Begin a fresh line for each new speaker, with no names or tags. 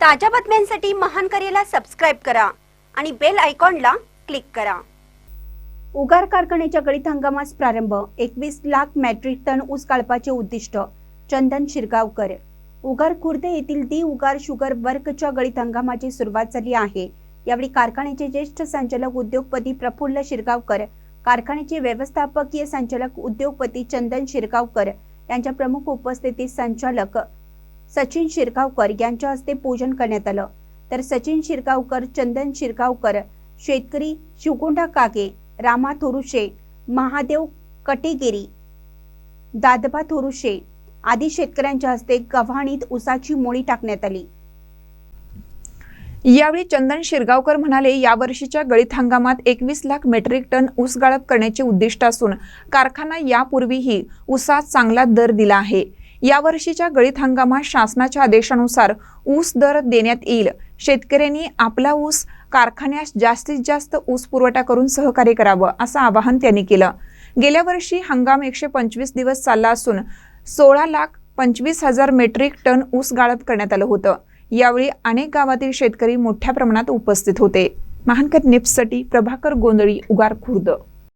ताज्या बातम्यांसाठी महान करेला सबस्क्राईब करा आणि बेल आयकॉनला क्लिक करा. उगार कारखान्याच्या गळीत हंगामास प्रारंभ. एकवीस लाख मॅट्रिक टन ऊस काळपाचे उद्दिष्ट. चंदन शिरगावकर. उगार खुर्द येथील दी उगार शुगर वर्कच्या गळीत हंगामाची सुरुवात झाली आहे. यावेळी कारखान्याचे ज्येष्ठ संचालक उद्योगपती प्रफुल्ल शिरगावकर कारखान्याचे व्यवस्थापकीय संचालक उद्योगपती चंदन शिरगावकर यांच्या प्रमुख उपस्थितीत संचालक सचिन शिरगावकर यांच्या हस्ते पूजन करण्यात आलं. तर सचिन शिरगावकर चंदन शिरगावकर शेतकरी शिवकुंडा कागे रामा थोरुशे महादेव कटेगिरी दादबा थोरुशे आदी शेतकऱ्यांच्या हस्ते गव्हाणीत उसाची मोळी टाकण्यात आली.
यावेळी चंदन शिरगावकर म्हणाले यावर्षीच्या गळीत हंगामात एकवीस लाख मेट्रिक टन ऊस गाळप करण्याचे उद्दिष्ट असून कारखाना यापूर्वीही ऊसात चांगला दर दिला आहे. यावर्षीच्या गळीत हंगामात शासनाच्या आदेशानुसार ऊस दर देण्यात येईल. शेतकऱ्यांनी आपला ऊस कारखान्यास जास्तीत जास्त ऊस पुरवठा करून सहकार्य करावं असं आवाहन त्यांनी केलं. गेल्या वर्षी हंगाम एकशे पंचवीस दिवस चालला असून सोळा लाख पंचवीस हजार मेट्रिक टन ऊस गाळप करण्यात आलं होतं. यावेळी अनेक गावातील शेतकरी मोठ्या प्रमाणात उपस्थित होते. महानकर निप्ससाठी प्रभाकर गोंधळी उगार खुर्द.